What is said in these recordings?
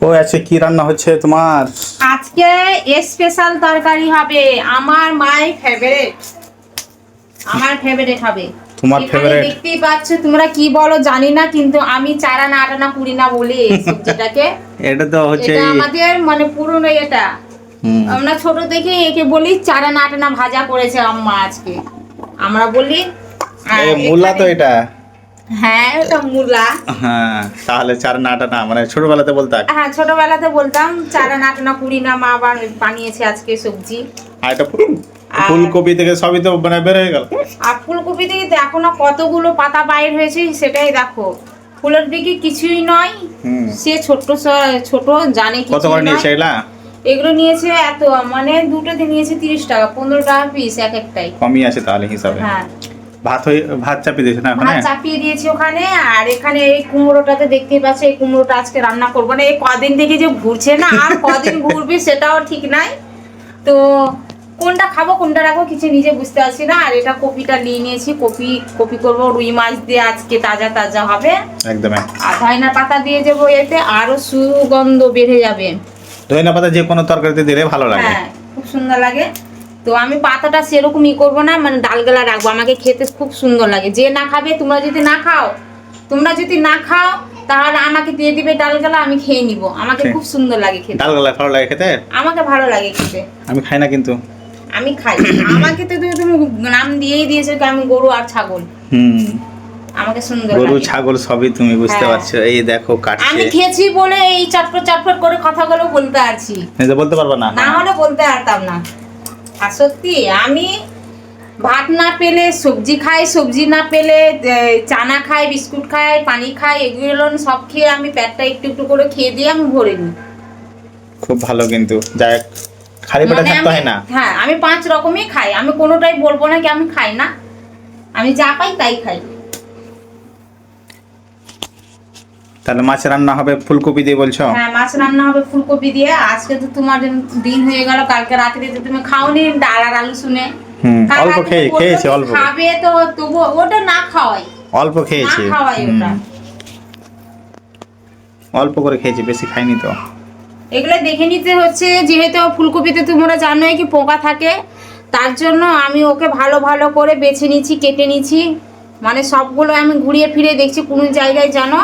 ও আজকে কি রান্না হচ্ছে তোমার? আজকে স্পেশাল তরকারি হবে। আমার মাই ফেভারিট আমার ফেভারিট হবে। তোমার favorite? দেখতেই পাচ্ছ তোমরা কি বলো জানি না কিন্তু আমি চারা না আটা না পুরি না বলি এই এটা তো হচ্ছে এটা আমাদের মানে পুরনো এটা। আমরা ছোট থেকে একে বলি চারা না আটা না ভাজা করেছে আম্মা আজকে। আমরা বলি মূলা তো এটা। হ্যাঁ মূলা। হ্যাঁ তাহলে চার নাটা না মানে ছোটবেলাতে বলতাম। হ্যাঁ ছোটবেলাতে বলতাম চারা না পুরি না মা আবার বানিয়েছে আজকে সবজি। আর এটা ফুলকপি থেকে সবই তো মানে বের হয়ে গেল। আর ফুলকপি থেকে দেখো না কতগুলো পাতা বাইর হয়েছে সেটাই দেখো। ফুলের দিকে কিছুই নয় সে ছোট ছোট জানে কত করে নিয়েছে এগুলা? এগুলো নিয়েছে এত মানে দুটোতে নিয়েছে তিরিশ টাকা পনেরো টাকা পিস এক একটাই। কমই আছে তাহলে হিসাবে। হ্যাঁ। ভাত হয়ে ভাত চাপিয়ে দিয়েছে না ওখানে? চাপিয়ে দিয়েছি ওখানে আর এখানে এই কুমড়োটাতে দেখতেই পাচ্ছ এই কুমড়োটা আজকে রান্না করব না। এই কদিন থেকে যে ঘুরছে না আর কদিন ঘুরবে সেটাও ঠিক নাই। তো কোনটা খাব কোনটা রাখব কিছু নিজে বুঝতে পারছি না। আর এটা কপিটা নিয়ে নিয়েছি কপি কপি করব রুই মাছ দিয়ে আজকে তাজা তাজা হবে। একদম আর ধয়না পাতা দিয়ে যাব এতে আরও সুগন্ধ বেড়ে যাবে। ধনিয়া পাতা যে কোনো তরকারিতে দিলে ভালো লাগে। হ্যাঁ খুব সুন্দর লাগে। তো আমি পাতাটা সেরকম ই করব না মানে ডালগলা রাখব। আমাকে খেতে খুব সুন্দর লাগে। যে না খাবে তোমরা যদি না খাও তোমরা যদি না খাও তাহলে আমাকে দিয়ে দিবে ডালগলা আমি খেয়ে নিব। আমাকে খুব সুন্দর লাগে খেতে। ডাল গলা ভালো লাগে খেতে? আমাকে ভালো লাগে খেতে। আমি খাই না কিন্তু। আমি খাই। আমাকে তো তুমি তুমি নাম দিয়েই দিয়েছ কি আমি গরু আর ছাগল। হুম। আমাকে সুন্দর গরু ছাগল সবই তুমি বুঝতে হ্যাঁ। পারছ। এই দেখো কাটছে। আমি খেয়েছি বলে এই চটপট চটপট করে কথাগুলো বলতে নিজে বলতে পারবা না? না হলে বলতে পারতাম না। আর সত্যি আমি ভাত না পেলে সবজি খাই সবজি না পেলে চানা খাই বিস্কুট খাই পানি খাই এগুলো সব খেয়ে আমি পেটটা একটু একটু করে খেয়ে দিয়ে আমি ভরে নিই খুব ভালো কিন্তু। যাই খালি পেটে মানে থাকতে হয় না। হ্যাঁ আমি পাঁচ রকমই খাই। আমি কোনোটাই বলব না কি আমি খাই না। আমি যা পাই তাই খাই। তাহলে মাছ রান্না হবে ফুলকপি দিয়ে বলছো? হ্যাঁ মাছ রান্না হবে ফুলকপি দিয়ে। আজকে তো তোমার দিন হয়ে গেল কালকে রাত্রে তো তুমি খাওনি ডাল আর আলু শুনে। হুম অল্প খেয়ে খেয়েছি অল্প। খাবে তো তবু ওটা না খাওয়াই। অল্প না খেয়েছি। অল্প করে খেয়েছি বেশি খাইনি তো। এগুলো দেখে নিতে হচ্ছে যেহেতু ফুলকপিতে তোমরা জানোই কি পোকা থাকে তার জন্য আমি ওকে ভালো ভালো করে বেছে নিচ্ছি কেটে নিচ্ছি। মানে সবগুলো আমি ঘুরিয়ে ফিরে দেখছি কোন জায়গায় যেন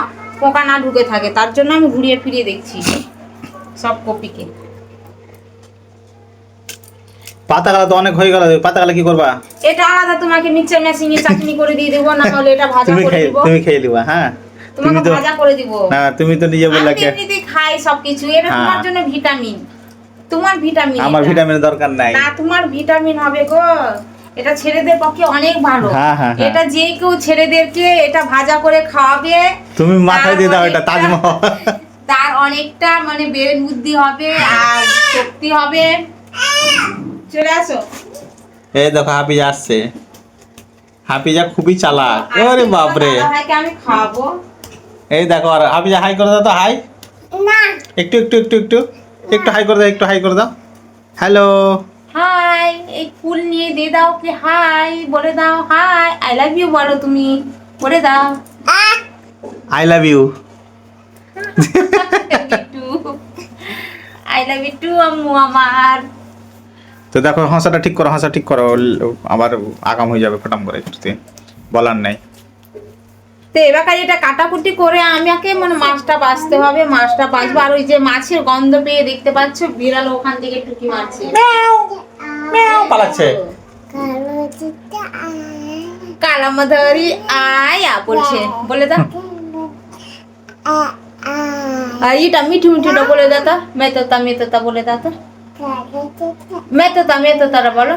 পোকা না ঢুকে থাকে তার জন্য আমি ঘুরিয়ে ফিরিয়ে দেখছি সব কপিকে। পাতাগুলো তো অনেক হয়ে গেল পাতাগুলো কি করবা? এটা আলাদা তোমাকে মিক্সচার মেশিনে চাটনি করে দিয়ে দেবো না হলে এটা ভাজা করে দিব। তুমি খেয়ে নিবা হ্যাঁ। তোমাকে তো ভাজা করে দিব। না তুমি তো নিজে বললে কে এমনিতেই খাই সবকিছু এটা হ্যাঁ। তোমার জন্য ভিটামিন। তোমার ভিটামিন আমার। ভিটামিনের দরকার নাই। না তোমার ভিটামিন হবে গো। এটা ছেলেদের পক্ষে অনেক ভালো। হ্যাঁ, হ্যাঁ, হ্যাঁ। এটা যে কেউ ছেলেদেরকে এটা ভাজা করে খাওয়াবে তুমি মাথায় দিয়ে দাও এটা তাজমহল। তার অনেকটা মানে বেড়ে বুদ্ধি হবে আর শক্তি হবে। চলে আসো। এই দেখো হাফিজা আসছে। হাফিজা খুবই চালাক। ওরে বাপরে। আমি খাওয়াবো। এই দেখো আর হাফিজা হাই করে দাও তো হাই। একটু একটু একটু একটু। একটু হাই করে দাও একটু হাই করে দাও। হ্যালো। হাই এই ফুল নিয়ে দিয়ে দাও কি হাই বলে দাও হাই আই লাভ ইউ বলো তুমি বলে দাও। I love you I love you too আম্মু আমার। তো দেখো হাসাটা ঠিক করো হাসা ঠিক করো আবার আগাম হয়ে যাবে ফটাম করে একটুতে বলার নাই। তো এবার এটা কাটাকুটি করে আমাকে মানে মাছটা বাছতে হবে মাছটা বাছবো আর ওই যে মাছের গন্ধ পেয়ে দেখতে পাচ্ছ বিড়াল ওখান থেকে টুকি মারছে। পালাচ্ছে। কালামাধারি আয়া বলছে। বলে দা। আর এটা মিঠু মিঠুটা বলে দাও তো। মেততা মেততা বলে দাও তো। মেততা মেততারা বলো।